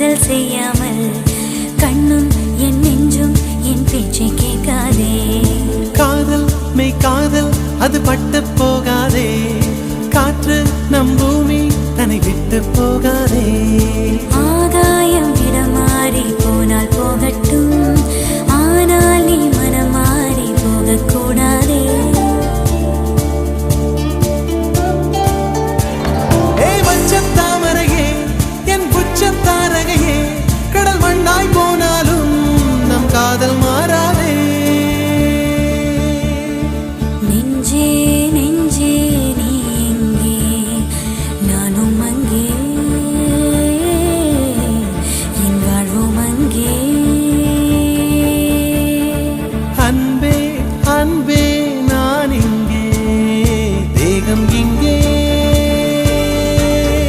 காதல் செய்யாமல் கண்ணும் என் நெஞ்சும் என் பேச்சை கேட்காதே. காதல் மெய் காதல் அது பட்டு போகாதே. காற்று நம் பூமி தன்னை விட்டு போகாதே காதல் மாறாதே. நெஞ்சே நெஞ்சே நீ எங்கே? நானும் அங்கே. என் வாழ்வும் அங்கே. அன்பே அன்பே நான் இங்கே. தேகம் இங்கே